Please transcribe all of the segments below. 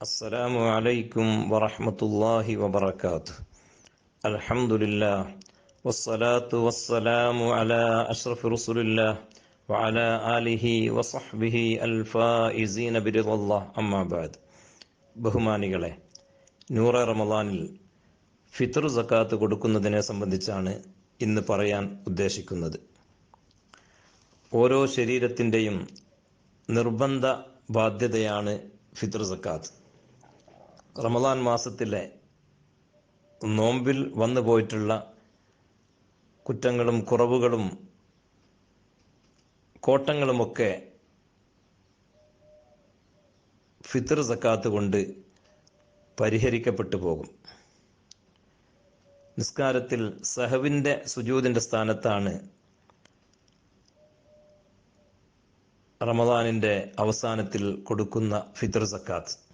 السلام عليكم ورحمة الله وبركاته الحمد لله والصلاة والسلام على أشرف رسل الله وعلى آله وصحبه الفائزين برضا الله أما بعد ബഹുമാനികളെ നൂറ റമദാനിൽ ഫിത്തർ സക്കാത്ത് കൊടുക്കുന്നതിനെ സംബന്ധിച്ചാണ് ഇന്ന് പറയാൻ ഉദ്ദേശിക്കുന്നത് ഓരോ ശരീരത്തിൻ്റെയും നിർബന്ധ ബാധ്യതയാണ് ഫിത്തർ സക്കാത്ത് റമദാൻ മാസത്തിലെ നോമ്പിൽ വന്നു പോയിട്ടുള്ള കുറ്റങ്ങളും കുറവുകളും കോട്ടങ്ങളുമൊക്കെ ഫിത്തർ സക്കാത്ത് കൊണ്ട് പരിഹരിക്കപ്പെട്ടു പോകും. നിസ്കാരത്തിൽ സഹവിന്റെ സുജൂതിന്റെ സ്ഥാനത്താണ് റമദാനിന്റെ അവസാനത്തിൽ കൊടുക്കുന്ന ഫിത്തർ സക്കാത്ത്.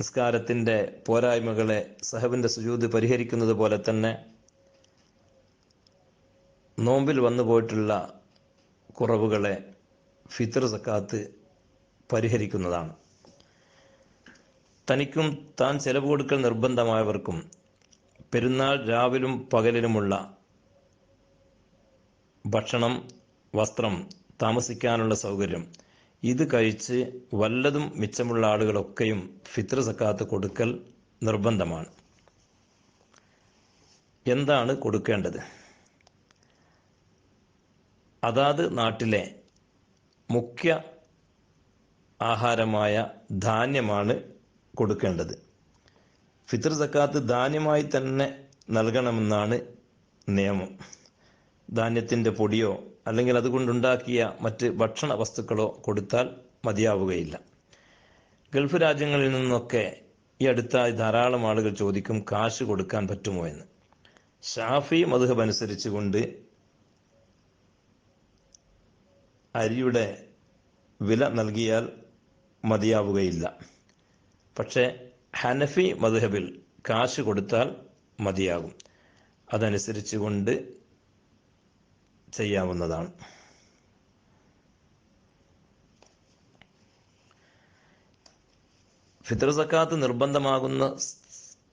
നിസ്കാരത്തിന്റെ പോരായ്മകളെ സഹബിന്റെ സുജൂത് പരിഹരിക്കുന്നത് പോലെ തന്നെ നോമ്പിൽ വന്നു പോയിട്ടുള്ള കുറവുകളെ ഫിത്തർ സക്കാത്ത് പരിഹരിക്കുന്നതാണ്. തനിക്കും താൻ ചെലവ് കൊടുക്കൽ നിർബന്ധമായവർക്കും പെരുന്നാൾ രാവിലും പകലിലുമുള്ള ഭക്ഷണം വസ്ത്രം താമസിക്കാനുള്ള സൗകര്യം ഇത് കഴിച്ച് വല്ലതും മിച്ചമുള്ള ആളുകളൊക്കെയും ഫിത്ര സക്കാത്ത് കൊടുക്കൽ നിർബന്ധമാണ്. എന്താണ് കൊടുക്കേണ്ടത്? അതാത് നാട്ടിലെ മുഖ്യ ആഹാരമായ ധാന്യമാണ് കൊടുക്കേണ്ടത്. ഫിത്ര സക്കാത്ത് ധാന്യമായി തന്നെ നൽകണമെന്നാണ് നിയമം. ധാന്യത്തിന്റെ പൊടിയോ അല്ലെങ്കിൽ അതുകൊണ്ടുണ്ടാക്കിയ മറ്റ് ഭക്ഷണ വസ്തുക്കളോ കൊടുത്താൽ മതിയാവുകയില്ല. ഗൾഫ് രാജ്യങ്ങളിൽ നിന്നൊക്കെ ഈ അടുത്തായി ധാരാളം ആളുകൾ ചോദിക്കും കാശ് കൊടുക്കാൻ പറ്റുമോ? എന്ന്. ഷാഫി മധുഹബ് അനുസരിച്ചുകൊണ്ട് അരിയുടെ വില നൽകിയാൽ മതിയാവുകയില്ല. പക്ഷേ ഹനഫി മധുഹബിൽ കാശ് കൊടുത്താൽ മതിയാകും. അതനുസരിച്ച് കൊണ്ട് ചെയ്യാവുന്നതാണ്. ഫിത്തർ സക്കാത്ത് നിർബന്ധമാകുന്ന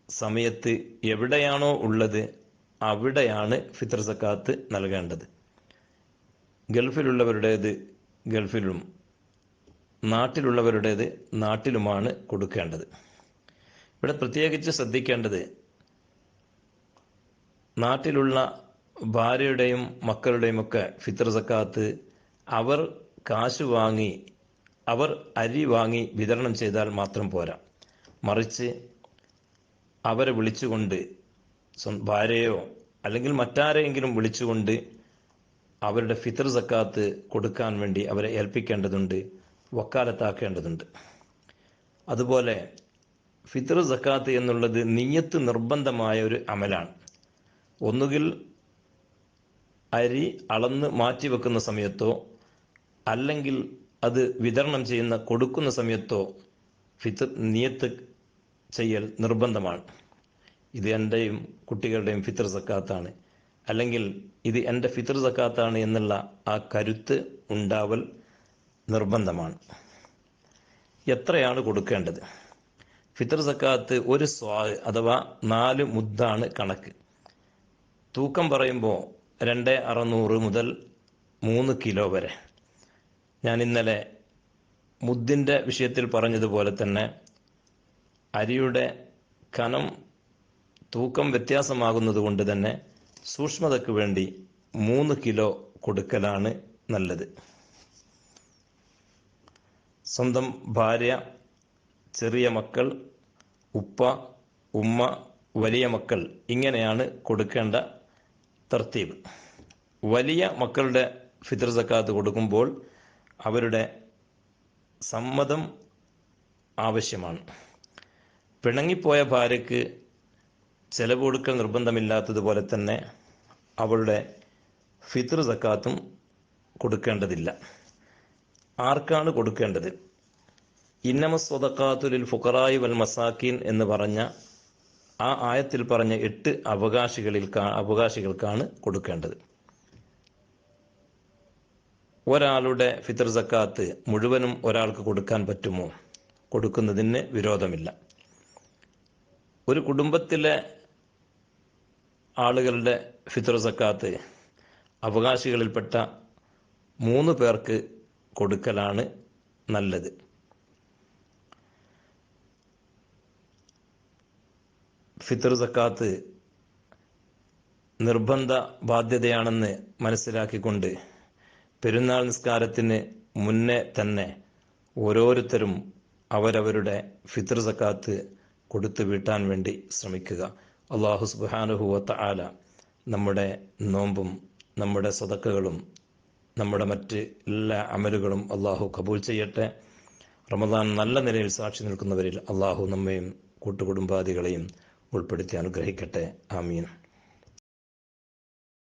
സമയത്ത് എവിടെയാണോ ഉള്ളത് അവിടെയാണ് ഫിത്തർ സക്കാത്ത് നൽകേണ്ടത്. ഗൾഫിലുള്ളവരുടേത് ഗൾഫിലും നാട്ടിലുള്ളവരുടേത് നാട്ടിലുമാണ് കൊടുക്കേണ്ടത്. ഇവിടെ പ്രത്യേകിച്ച് ശ്രദ്ധിക്കേണ്ടത് നാട്ടിലുള്ള ഭാര്യയുടെയും മക്കളുടെയും ഒക്കെ ഫിത്തർ സക്കാത്ത് അവർ കാശ് വാങ്ങി അവർ അരി വാങ്ങി വിതരണം ചെയ്താൽ മാത്രം പോരാ. മറിച്ച് അവരെ വിളിച്ചുകൊണ്ട് ഭാര്യയോ അല്ലെങ്കിൽ മറ്റാരെയെങ്കിലും വിളിച്ചുകൊണ്ട് അവരുടെ ഫിത്ർ സക്കാത്ത് കൊടുക്കാൻ വേണ്ടി അവരെ ഏൽപ്പിക്കേണ്ടതുണ്ട് വക്കാലത്താക്കേണ്ടതുണ്ട്. അതുപോലെ ഫിത്ർ സക്കാത്ത് എന്നുള്ളത് നീയത്ത് നിർബന്ധമായ ഒരു അമലാണ്. ഒന്നുകിൽ അരി അളന്ന് മാറ്റിവെക്കുന്ന സമയത്തോ അല്ലെങ്കിൽ അത് വിതരണം ചെയ്യുന്ന കൊടുക്കുന്ന സമയത്തോ ഫിത്ത് നിയത്ത് ചെയ്യൽ നിർബന്ധമാണ്. ഇത് എന്റെയും കുട്ടികളുടെയും ഫിത്തർ സക്കാത്താണ്. അല്ലെങ്കിൽ ഇത് എന്റെ ഫിത്തർ സക്കാത്താണ് എന്നുള്ള ആ കരുത്ത് ഉണ്ടാവൽ നിർബന്ധമാണ്. എത്രയാണ് കൊടുക്കേണ്ടത്? ഫിത്തർ സക്കാത്ത് ഒരു സ്വാ അഥവാ നാല് മുദ്ദാണ് കണക്ക്. തൂക്കം പറയുമ്പോൾ രണ്ട് അറുന്നൂറ് മുതൽ മൂന്ന് കിലോ വരെ. ഞാൻ ഇന്നലെ മുദ്ദിന്റെ വിഷയത്തിൽ പറഞ്ഞതുപോലെ തന്നെ അരിയുടെ കനം തൂക്കം വ്യത്യാസമാകുന്നത് കൊണ്ട് തന്നെ സൂക്ഷ്മതയ്ക്ക് വേണ്ടി മൂന്ന് കിലോ കൊടുക്കലാണ് നല്ലത്. സ്വന്തം ഭാര്യ ചെറിയ മക്കൾ ഉപ്പ ഉമ്മ വലിയ മക്കൾ ഇങ്ങനെയാണ് കൊടുക്കേണ്ട തർത്തീബ്. വലിയ മക്കളുടെ ഫിത്തർ സക്കാത്ത് കൊടുക്കുമ്പോൾ അവരുടെ സമ്മതം ആവശ്യമാണ്. പിണങ്ങിപ്പോയ ഭാര്യയ്ക്ക് ചെലവ് കൊടുക്കൽ നിർബന്ധമില്ലാത്തതുപോലെ തന്നെ അവളുടെ ഫിത്തർ സക്കാത്തും കൊടുക്കേണ്ടതില്ല. ആർക്കാണ് കൊടുക്കേണ്ടത്? ഇന്നമ സ്വതക്കാത്തുലിൽ ഫുഖറായി വൽ മസാക്കീൻ എന്ന് പറഞ്ഞ ആ ആയത്തിൽ പറഞ്ഞ എട്ട് അവകാശികളിൽ അവകാശികൾക്കാണ് കൊടുക്കേണ്ടത്. ഒരാളുടെ ഫിത്തർ സക്കാത്ത് മുഴുവനും ഒരാൾക്ക് കൊടുക്കാൻ പറ്റുമോ? കൊടുക്കുന്നതിന് വിരോധമില്ല. ഒരു കുടുംബത്തിലെ ആളുകളുടെ ഫിത്തർ സക്കാത്ത് അവകാശികളിൽപ്പെട്ട മൂന്ന് പേർക്ക് കൊടുക്കലാണ് നല്ലത്. ഫിത്തർ സക്കാത്ത് നിർബന്ധ ബാധ്യതയാണെന്ന് മനസ്സിലാക്കിക്കൊണ്ട് പെരുന്നാൾ നിസ്കാരത്തിന് മുന്നേ തന്നെ ഓരോരുത്തരും അവരവരുടെ ഫിത്തർ സക്കാത്ത് കൊടുത്തു വീട്ടാൻ വേണ്ടി ശ്രമിക്കുക. അള്ളാഹു സുബാനുഹുവത്ത ആല നമ്മുടെ നോമ്പും നമ്മുടെ സതക്കകളും നമ്മുടെ മറ്റ് എല്ലാ അമലുകളും അള്ളാഹു കബൂൽ ചെയ്യട്ടെ. റമദാൻ നല്ല നിലയിൽ സാക്ഷി നിൽക്കുന്നവരിൽ അള്ളാഹു നമ്മയും കൂട്ടുകുടുംബാദികളെയും ഉൾപ്പെടുത്തി അനുഗ്രഹിക്കട്ടെ. ആമീൻ.